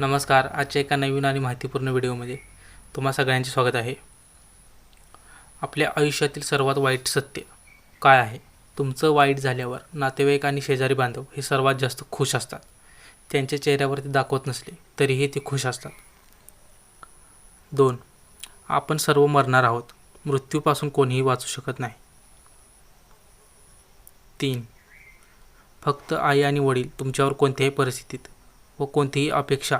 नमस्कार. आजच्या एका नवीन आणि माहितीपूर्ण व्हिडिओमध्ये तुम्हा सगळ्यांचे स्वागत आहे. आपल्या आयुष्यातील सर्वात वाईट सत्य काय आहे? तुमचं वाईट झाल्यावर नातेवाईक आणि शेजारी बांधव हे सर्वात जास्त खुश असतात. त्यांच्या चेहऱ्यावरती दाखवत नसले तरीही ते खुश असतात. दोन आपण सर्व मरणार आहोत. मृत्यूपासून कोणीही वाचू शकत नाही. तीन फक्त आई आणि वडील तुमच्यावर कोणत्याही परिस्थितीत व कोणतीही अपेक्षा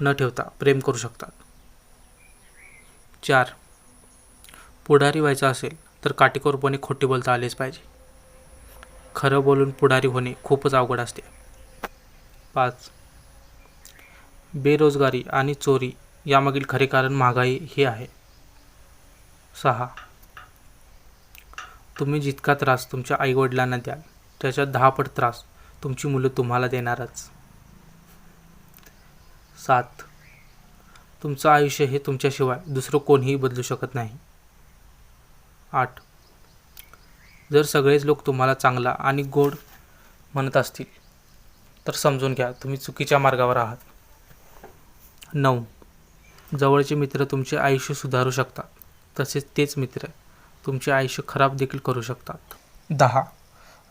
न ठेवता प्रेम करू शकतात. चार. पुढारी व्हायचं असेल तर काटेकोरपणे खोटे बोलता आलेच पाहिजे. खरं बोलून पुढारी होणे खूपच अवघड असते. पाच. बेरोजगारी आणि चोरी यामागील खरे कारण महागाई हे आहे. सहा. तुम्ही जितका त्रास तुमच्या आईवडिलांना द्याल त्याच्या दहापट त्रास तुमची मुलं तुम्हाला देणारच. सात. तुमचं आयुष्य हे तुमच्याशिवाय दुसरं कोणीही बदलू शकत नाही. आठ. जर सगळेच लोक तुम्हाला चांगला आणि गोड म्हणत असतील तर समजून घ्या तुम्ही चुकीच्या मार्गावर आहात. नऊ. जवळचे मित्र तुमचे आयुष्य सुधारू शकतात. तसेच तेच मित्र तुमचे आयुष्य खराब देखील करू शकतात. दहा.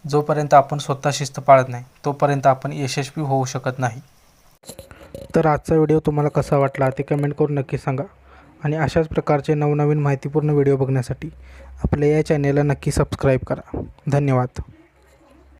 जोपर्यंत आपण स्वतः शिस्त पाळत नाही तोपर्यंत आपण यशस्वी होऊ शकत नाही. तर आजचा व्हिडिओ तुम्हाला कसा वाटला ते कमेंट करून नक्की सांगा. आणि अशाच प्रकारचे नवनवीन माहितीपूर्ण व्हिडिओ बघण्यासाठी आपल्या या चॅनेलला नक्की सबस्क्राईब करा. धन्यवाद.